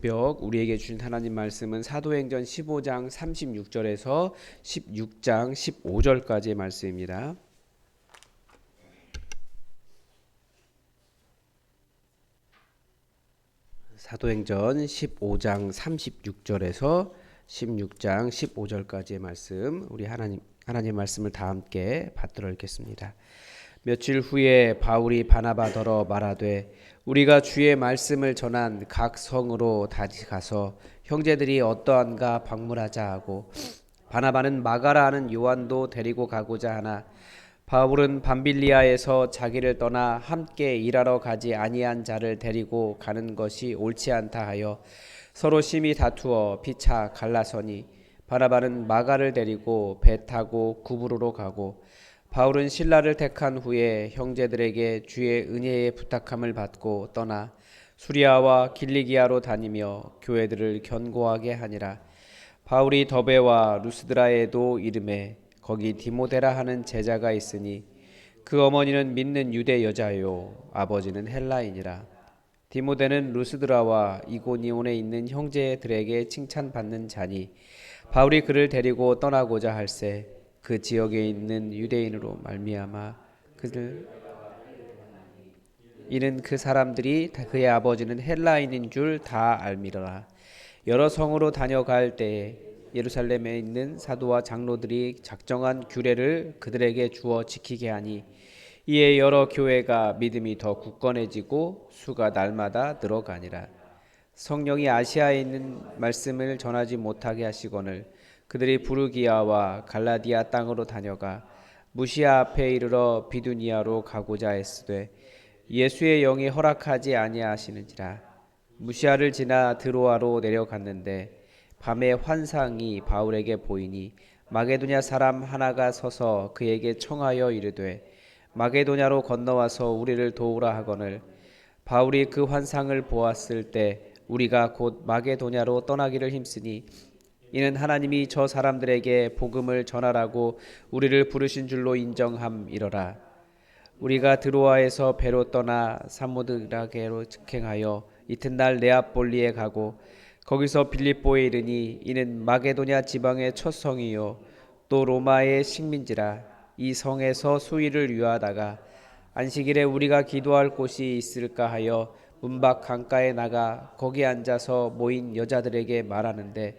벽 우리에게 주신 하나님 말씀은 사도행전 15장 36절에서 16장 15절까지의 말씀입니다. 사도행전 15장 36절에서 16장 15절까지의 말씀 우리 하나님 하나님 말씀을 다 함께 받들어 읽겠습니다. 며칠 후에 바울이 바나바더러 말하되 우리가 주의 말씀을 전한 각 성으로 다시 가서 형제들이 어떠한가 방문하자 하고 바나바는 마가라 하는 요한도 데리고 가고자 하나 바울은 밤빌리아에서 자기를 떠나 함께 일하러 가지 아니한 자를 데리고 가는 것이 옳지 않다 하여 서로 심히 다투어 피차 갈라서니 바나바는 마가를 데리고 배 타고 구브로로 가고 바울은 신라를 택한 후에 형제들에게 주의 은혜의 부탁함을 받고 떠나 수리아와 길리기아로 다니며 교회들을 견고하게 하니라. 바울이 더베와 루스드라에도 이름에 거기 디모데라 하는 제자가 있으니 그 어머니는 믿는 유대 여자요 아버지는 헬라인이라. 디모데는 루스드라와 이고니온에 있는 형제들에게 칭찬받는 자니 바울이 그를 데리고 떠나고자 할새 그 지역에 있는 유대인으로 말미암아 그들 이는 그 사람들이 그의 아버지는 헬라인인 줄 다 알미라. 여러 성으로 다녀갈 때에 예루살렘에 있는 사도와 장로들이 작정한 규례를 그들에게 주어 지키게 하니 이에 여러 교회가 믿음이 더 굳건해지고 수가 날마다 늘어가니라. 성령이 아시아에 있는 말씀을 전하지 못하게 하시거늘 그들이 부르기아와 갈라디아 땅으로 다녀가 무시아 앞에 이르러 비두니아로 가고자 했으되 예수의 영이 허락하지 아니하시는지라. 무시아를 지나 드로아로 내려갔는데 밤에 환상이 바울에게 보이니 마게도냐 사람 하나가 서서 그에게 청하여 이르되 마게도냐로 건너와서 우리를 도우라 하거늘. 바울이 그 환상을 보았을 때 우리가 곧 마게도냐로 떠나기를 힘쓰니 이는 하나님이 저 사람들에게 복음을 전하라고 우리를 부르신 줄로 인정함이러라. 우리가 드로아에서 배로 떠나 사모드라게로 직행하여 이튿날 네아폴리에 가고 거기서 빌립보에 이르니 이는 마게도냐 지방의 첫 성이요 또 로마의 식민지라 이 성에서 수일을 유하다가 안식일에 우리가 기도할 곳이 있을까 하여 문밖 강가에 나가 거기 앉아서 모인 여자들에게 말하는데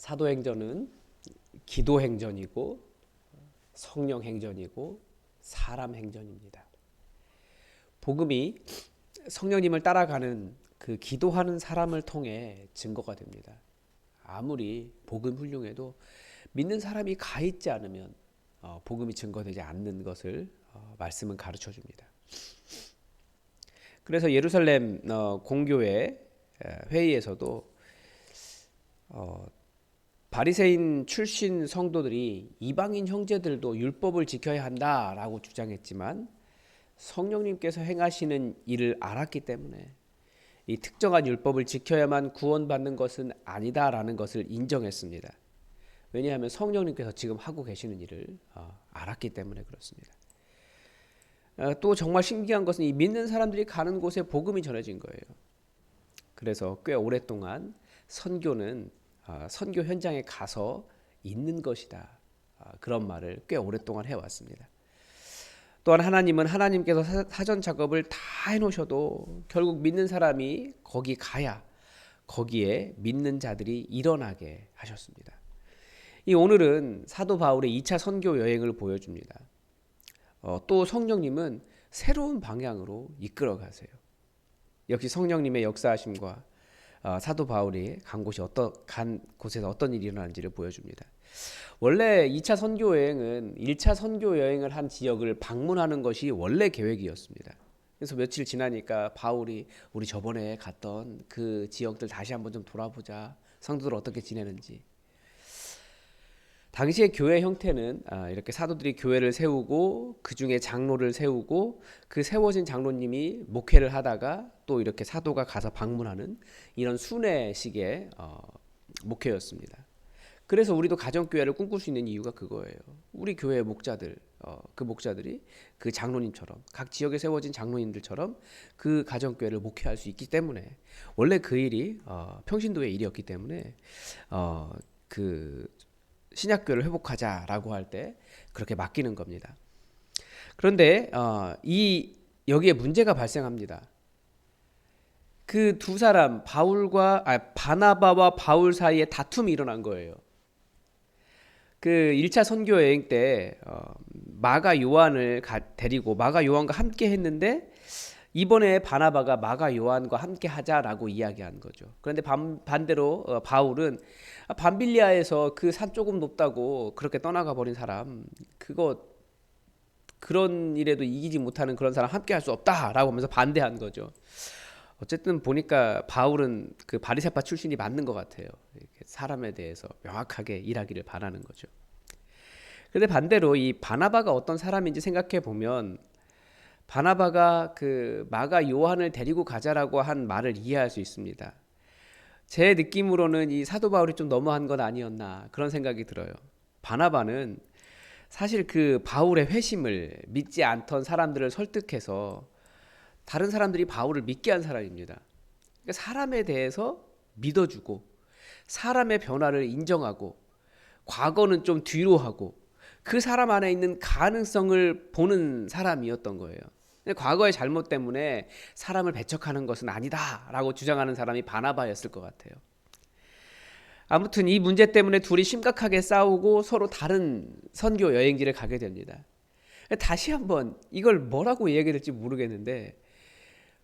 사도행전은 기도행전이고 성령행전이고 사람행전입니다. 복음이 성령님을 따라가는 그 기도하는 사람을 통해 증거가 됩니다. 아무리 복음 훌륭해도 믿는 사람이 가 있지 않으면 어, 복음이 증거되지 않는 것을 어, 말씀은 가르쳐 줍니다. 그래서 예루살렘 어, 공교회 회의에서도 어, 바리새인 출신 성도들이 이방인 형제들도 율법을 지켜야 한다라고 주장했지만 성령님께서 행하시는 일을 알았기 때문에 이 특정한 율법을 지켜야만 구원받는 것은 아니다라는 것을 인정했습니다. 왜냐하면 성령님께서 지금 하고 계시는 일을 어, 알았기 때문에 그렇습니다. 어, 또 정말 신기한 것은 이 믿는 사람들이 가는 곳에 복음이 전해진 거예요. 그래서 꽤 오랫동안 선교는 아, 선교 현장에 가서 있는 것이다. 아, 그런 말을 꽤 오랫동안 해왔습니다. 또한 하나님은 하나님께서 사전 작업을 다 해놓으셔도 결국 믿는 사람이 거기 가야 거기에 믿는 자들이 일어나게 하셨습니다. 이 오늘은 사도 바울의 2차 선교 여행을 보여줍니다. 어, 또 성령님은 새로운 방향으로 이끌어 가세요. 역시 성령님의 역사하심과 어, 사도 바울이 간 곳이 어떤 간 곳에서 어떤 일이 일어나는지를 보여줍니다. 원래 2차 선교 여행은 1차 선교 여행을 한 지역을 방문하는 것이 원래 계획이었습니다. 그래서 며칠 지나니까 바울이 우리 저번에 갔던 그 지역들 다시 한번 좀 돌아보자. 성도들 어떻게 지내는지. 당시의 교회 형태는 아, 이렇게 사도들이 교회를 세우고 그 중에 장로를 세우고 그 세워진 장로님이 목회를 하다가 또 이렇게 사도가 가서 방문하는 이런 순회식의 어, 목회였습니다. 그래서 우리도 가정교회를 꿈꿀 수 있는 이유가 그거예요. 우리 교회 목자들, 어, 그 목자들이 그 장로님처럼 각 지역에 세워진 장로님들처럼 그 가정교회를 목회할 수 있기 때문에 원래 그 일이 어, 평신도의 일이었기 때문에 어, 그 신약교회를 회복하자라고 할 때 그렇게 맡기는 겁니다. 그런데 어, 이 여기에 문제가 발생합니다. 그 두 사람 바울과 아, 바나바와 바울 사이에 다툼이 일어난 거예요. 그 1차 선교 여행 때 어, 마가 요한을 가, 데리고 마가 요한과 함께 했는데 이번에 바나바가 마가 요한과 함께 하자라고 이야기한 거죠. 그런데 반, 반대로 어, 바울은 아, 밤빌리아에서 그 산 조금 높다고 그렇게 떠나가 버린 사람 그거 그런 일에도 이기지 못하는 그런 사람 함께 할 수 없다라고 하면서 반대한 거죠. 어쨌든 보니까 바울은 그 바리새파 출신이 맞는 것 같아요. 사람에 대해서 명확하게 일하기를 바라는 거죠. 근데 반대로 이 바나바가 어떤 사람인지 생각해 보면 바나바가 그 마가 요한을 데리고 가자라고 한 말을 이해할 수 있습니다. 제 느낌으로는 이 사도 바울이 좀 너무한 건 아니었나 그런 생각이 들어요. 바나바는 사실 그 바울의 회심을 믿지 않던 사람들을 설득해서 다른 사람들이 바울을 믿게 한 사람입니다. 그러니까 사람에 대해서 믿어주고 사람의 변화를 인정하고 과거는 좀 뒤로 하고 그 사람 안에 있는 가능성을 보는 사람이었던 거예요. 과거의 잘못 때문에 사람을 배척하는 것은 아니다라고 주장하는 사람이 바나바였을 것 같아요. 아무튼 이 문제 때문에 둘이 심각하게 싸우고 서로 다른 선교 여행지를 가게 됩니다. 다시 한번 이걸 뭐라고 얘기해야 될지 모르겠는데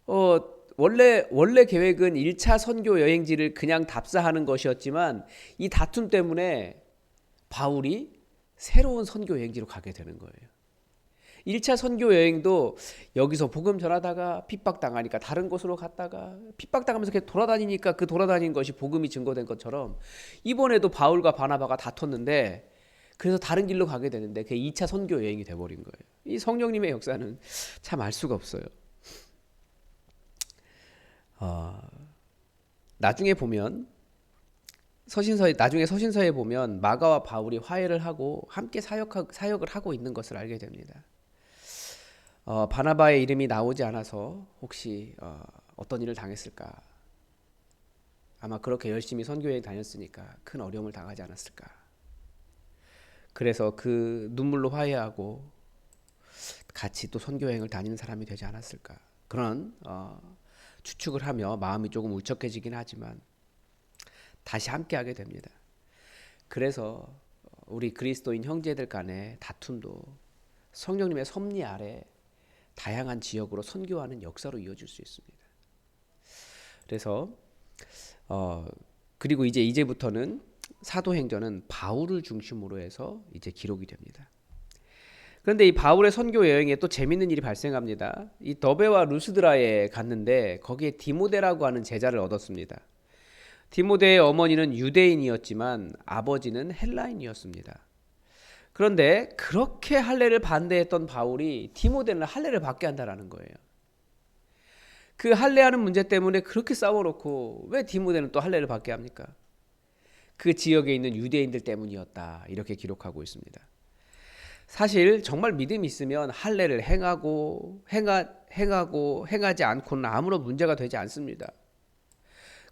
어 원래 원래 계획은 1차 선교 여행지를 그냥 답사하는 것이었지만 이 다툼 때문에 바울이 새로운 선교 여행지로 가게 되는 거예요. 1차 선교 여행도 여기서 복음 전하다가 핍박당하니까 다른 곳으로 갔다가 핍박당하면서 계속 돌아다니니까 그 돌아다닌 것이 복음이 증거된 것처럼 이번에도 바울과 바나바가 다퉜는데 그래서 다른 길로 가게 되는데 그게 2차 선교 여행이 돼버린 거예요. 이 성령님의 역사는 참 알 수가 없어요. 어, 나중에 보면 서신서에 나중에 서신서에 보면 마가와 바울이 화해를 하고 함께 사역 사역을 하고 있는 것을 알게 됩니다. 어, 바나바의 이름이 나오지 않아서 혹시 어, 어떤 일을 당했을까? 아마 그렇게 열심히 선교에 다녔으니까 큰 어려움을 당하지 않았을까? 그래서 그 눈물로 화해하고 같이 또 선교 여행을 다니는 사람이 되지 않았을까? 그런 어, 추측을 하며 마음이 조금 울적해지긴 하지만 다시 함께하게 됩니다. 그래서 우리 그리스도인 형제들 간의 다툼도 성령님의 섭리 아래 다양한 지역으로 선교하는 역사로 이어질 수 있습니다. 그래서 어 그리고 이제 이제부터는 사도행전은 바울을 중심으로 해서 이제 기록이 됩니다. 그런데 이 바울의 선교 여행에 또 재밌는 일이 발생합니다. 이 더베와 루스드라에 갔는데 거기에 디모데라고 하는 제자를 얻었습니다. 디모데의 어머니는 유대인이었지만 아버지는 헬라인이었습니다. 그런데 그렇게 할례를 반대했던 바울이 디모데는 할례를 받게 한다라는 거예요. 그 할례하는 문제 때문에 그렇게 싸워놓고 왜 디모데는 또 할례를 받게 합니까? 그 지역에 있는 유대인들 때문이었다 이렇게 기록하고 있습니다. 사실 정말 믿음이 있으면 할례를 행하고 행하, 행하고 행하지 않고는 아무런 문제가 되지 않습니다.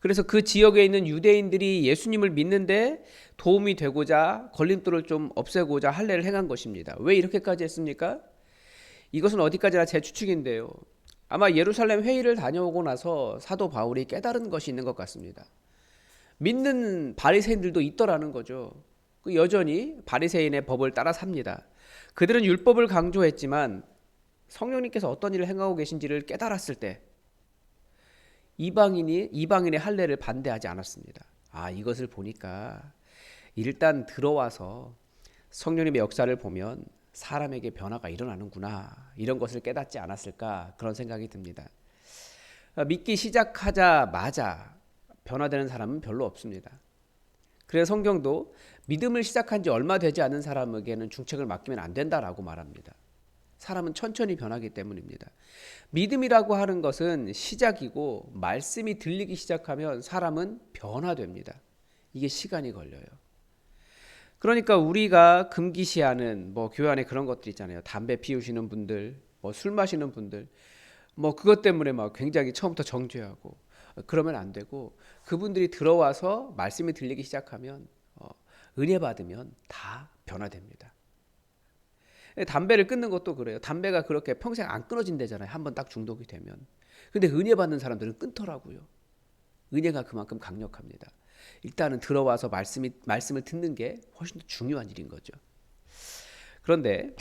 그래서 그 지역에 있는 유대인들이 예수님을 믿는데 도움이 되고자 걸림돌을 좀 없애고자 할례를 행한 것입니다. 왜 이렇게까지 했습니까? 이것은 어디까지나 제 추측인데요. 아마 예루살렘 회의를 다녀오고 나서 사도 바울이 깨달은 것이 있는 것 같습니다. 믿는 바리새인들도 있더라는 거죠. 그 여전히 바리새인의 법을 따라 삽니다. 그들은 율법을 강조했지만 성령님께서 어떤 일을 행하고 계신지를 깨달았을 때 이방인이 이방인의 할례를 반대하지 않았습니다. 아 이것을 보니까 일단 들어와서 성령님의 역사를 보면 사람에게 변화가 일어나는구나 이런 것을 깨닫지 않았을까 그런 생각이 듭니다. 아, 믿기 시작하자마자 변화되는 사람은 별로 없습니다. 그래서 성경도 믿음을 시작한 지 얼마 되지 않은 사람에게는 중책을 맡기면 안 된다라고 말합니다. 사람은 천천히 변하기 때문입니다. 믿음이라고 하는 것은 시작이고 말씀이 들리기 시작하면 사람은 변화됩니다. 이게 시간이 걸려요. 그러니까 우리가 금기시하는 뭐 교회 안에 그런 것들 있잖아요. 담배 피우시는 분들, 뭐 술 마시는 분들, 뭐 그것 때문에 막 굉장히 처음부터 정죄하고 그러면 안 되고 그분들이 들어와서 말씀이 들리기 시작하면 어, 은혜 받으면 다 변화됩니다. 담배를 끊는 것도 그래요. 담배가 그렇게 평생 안 끊어진대잖아요. 한 번 딱 중독이 되면. 근데 은혜 받는 사람들은 끊더라고요. 은혜가 그만큼 강력합니다. 일단은 들어와서 말씀이 말씀을 듣는 게 훨씬 더 중요한 일인 거죠. 그런데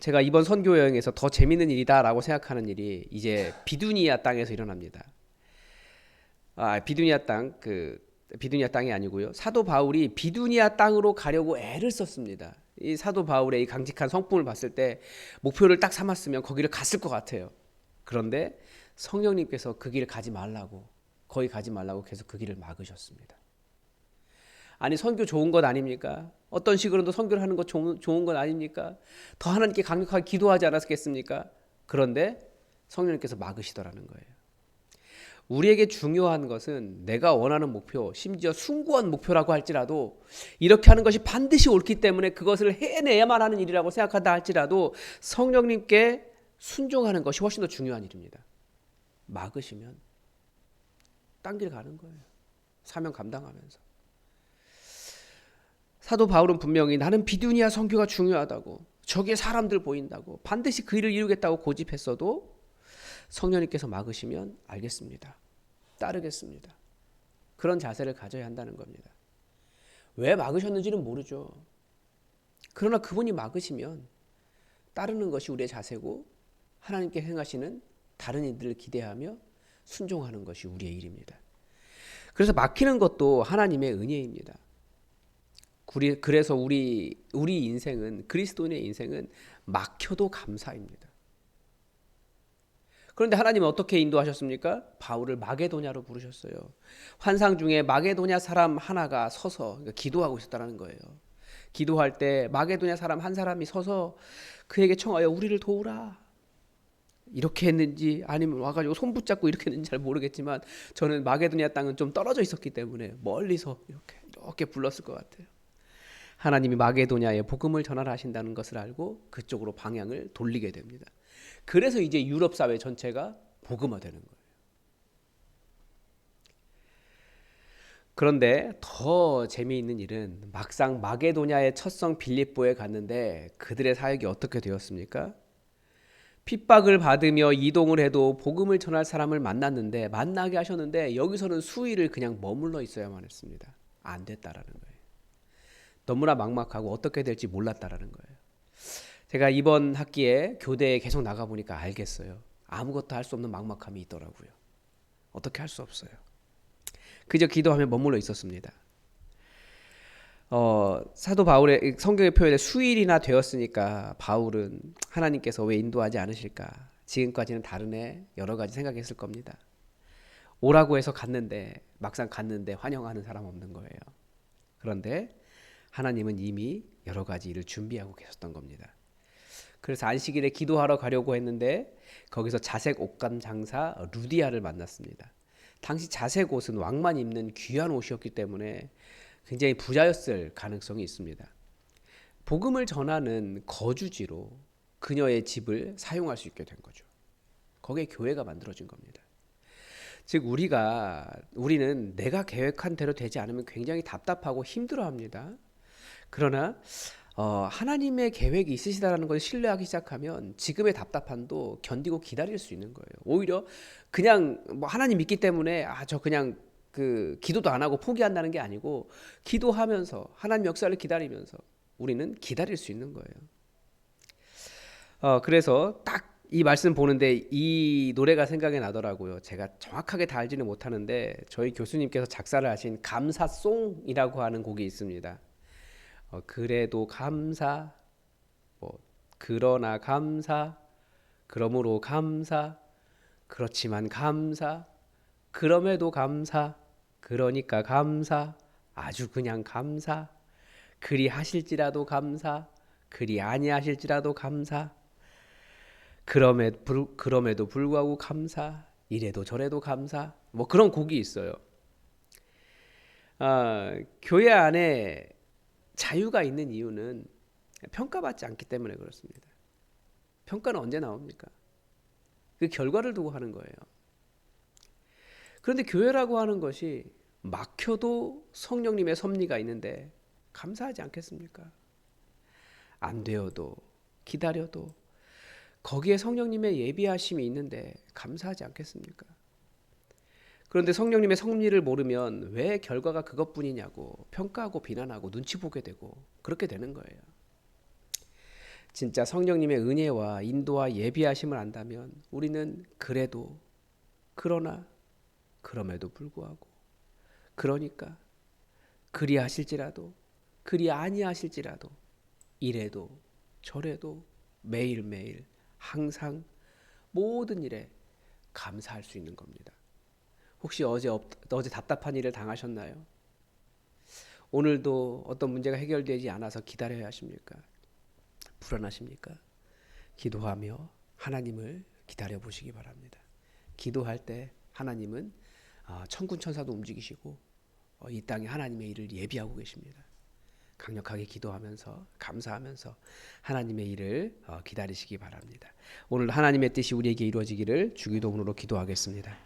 제가 이번 선교 여행에서 더 재밌는 일이다라고 생각하는 일이 이제 비두니아 땅에서 일어납니다. 아, 비두니아 땅 그 비두니아 땅이 아니고요. 사도 바울이 비두니아 땅으로 가려고 애를 썼습니다. 이 사도 바울의 이 강직한 성품을 봤을 때 목표를 딱 삼았으면 거기를 갔을 것 같아요. 그런데 성령님께서 그 길을 가지 말라고 거기 가지 말라고 계속 그 길을 막으셨습니다. 아니 선교 좋은 것 아닙니까? 어떤 식으로도 선교를 하는 것 좋은, 좋은 것 아닙니까? 더 하나님께 강력하게 기도하지 않았겠습니까? 그런데 성령님께서 막으시더라는 거예요. 우리에게 중요한 것은 내가 원하는 목표, 심지어 숭고한 목표라고 할지라도 이렇게 하는 것이 반드시 옳기 때문에 그것을 해내야만 하는 일이라고 생각한다 할지라도 성령님께 순종하는 것이 훨씬 더 중요한 일입니다. 막으시면 딴 길 가는 거예요. 사명 감당하면서. 사도 바울은 분명히 나는 비두니아 선교가 중요하다고 저기에 사람들 보인다고 반드시 그 일을 이루겠다고 고집했어도 성령님께서 막으시면 알겠습니다. 따르겠습니다. 그런 자세를 가져야 한다는 겁니다. 왜 막으셨는지는 모르죠. 그러나 그분이 막으시면 따르는 것이 우리의 자세고 하나님께 행하시는 다른 이들을 기대하며 순종하는 것이 우리의 일입니다. 그래서 막히는 것도 하나님의 은혜입니다. 그래서 우리 우리 인생은 그리스도인의 인생은 막혀도 감사입니다. 그런데 하나님은 어떻게 인도하셨습니까? 바울을 마게도냐로 부르셨어요. 환상 중에 마게도냐 사람 하나가 서서 그러니까 기도하고 있었다는 거예요. 기도할 때 마게도냐 사람 한 사람이 서서 그에게 청하여 우리를 도우라. 이렇게 했는지 아니면 와가지고 손 붙잡고 이렇게 했는지 잘 모르겠지만 저는 마게도냐 땅은 좀 떨어져 있었기 때문에 멀리서 이렇게 이렇게 불렀을 것 같아요. 하나님이 마게도냐에 복음을 전하라 하신다는 것을 알고 그쪽으로 방향을 돌리게 됩니다. 그래서 이제 유럽 사회 전체가 복음화되는 거예요. 그런데 더 재미있는 일은 막상 마게도냐의 첫성 빌립보에 갔는데 그들의 사역이 어떻게 되었습니까? 핍박을 받으며 이동을 해도 복음을 전할 사람을 만났는데 만나게 하셨는데 여기서는 수일을 그냥 머물러 있어야만 했습니다. 안 됐다라는 거예요. 너무나 막막하고 어떻게 될지 몰랐다라는 거예요. 제가 이번 학기에 교대에 계속 나가 보니까 알겠어요. 아무것도 할 수 없는 막막함이 있더라고요. 어떻게 할 수 없어요. 그저 기도하며 머물러 있었습니다. 어, 사도 바울의 성경의 표현에 수일이나 되었으니까 바울은 하나님께서 왜 인도하지 않으실까? 지금까지는 다른 애 여러 가지 생각했을 겁니다. 오라고 해서 갔는데 막상 갔는데 환영하는 사람 없는 거예요. 그런데 하나님은 이미 여러 가지 일을 준비하고 계셨던 겁니다. 그래서 안식일에 기도하러 가려고 했는데 거기서 자색 옷감 장사 루디아를 만났습니다. 당시 자색 옷은 왕만 입는 귀한 옷이었기 때문에 굉장히 부자였을 가능성이 있습니다. 복음을 전하는 거주지로 그녀의 집을 사용할 수 있게 된 거죠. 거기에 교회가 만들어진 겁니다. 즉 우리가 우리는 내가 계획한 대로 되지 않으면 굉장히 답답하고 힘들어합니다. 그러나 어, 하나님의 계획이 있으시다라는 걸 신뢰하기 시작하면 지금의 답답함도 견디고 기다릴 수 있는 거예요. 오히려 그냥 뭐 하나님 믿기 때문에 아 저 그냥 그 기도도 안 하고 포기한다는 게 아니고 기도하면서 하나님 역사를 기다리면서 우리는 기다릴 수 있는 거예요. 어 그래서 딱 이 말씀 보는데 이 노래가 생각이 나더라고요. 제가 정확하게 다 알지는 못하는데 저희 교수님께서 작사를 하신 감사송이라고 하는 곡이 있습니다. 어, 그래도 감사 그러나 감사, 그러므로 감사, 그렇지만 감사, 그럼에도 감사, 그러니까 감사, 아주 그냥 감사, 그리 하실지라도 감사, 그리 아니하실지라도 감사, 그럼에 불, 그럼에도 불구하고 감사, 이래도 저래도 감사, 뭐 그런 곡이 있어요. 아, 교회 안에 자유가 있는 이유는 평가받지 않기 때문에 그렇습니다. 평가는 언제 나옵니까? 그 결과를 두고 하는 거예요. 그런데 교회라고 하는 것이 막혀도 성령님의 섭리가 있는데 감사하지 않겠습니까? 안 되어도 기다려도 거기에 성령님의 예비하심이 있는데 감사하지 않겠습니까? 그런데 성령님의 섭리를 모르면 왜 결과가 그것뿐이냐고 평가하고 비난하고 눈치 보게 되고 그렇게 되는 거예요. 진짜 성령님의 은혜와 인도와 예비하심을 안다면 우리는 그래도 그러나 그럼에도 불구하고 그러니까 그리 하실지라도 그리 아니하실지라도 이래도 저래도 매일매일 항상 모든 일에 감사할 수 있는 겁니다. 혹시 어제 없- 어제 답답한 일을 당하셨나요? 오늘도 어떤 문제가 해결되지 않아서 기다려야 하십니까? 불안하십니까? 기도하며 하나님을 기다려 보시기 바랍니다. 기도할 때 하나님은 아, 천군 천사도 움직이시고 어, 이 땅에 하나님의 일을 예비하고 계십니다. 강력하게 기도하면서 감사하면서 하나님의 일을 어, 기다리시기 바랍니다. 오늘 하나님의 뜻이 우리에게 이루어지기를 주기도문으로 기도하겠습니다.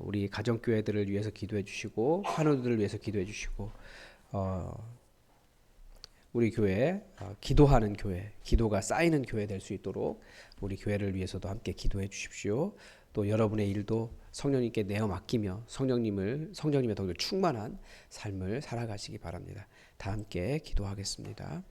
우리 가정 교회들을 위해서 기도해 주시고 환우들을 위해서 기도해 주시고 어, 우리 교회 어, 기도하는 교회, 기도가 쌓이는 교회 될 수 있도록 우리 교회를 위해서도 함께 기도해 주십시오. 또 여러분의 일도 성령님께 내어 맡기며 성령님을 성령님의 덕을 충만한 삶을 살아가시기 바랍니다. 다 함께 기도하겠습니다.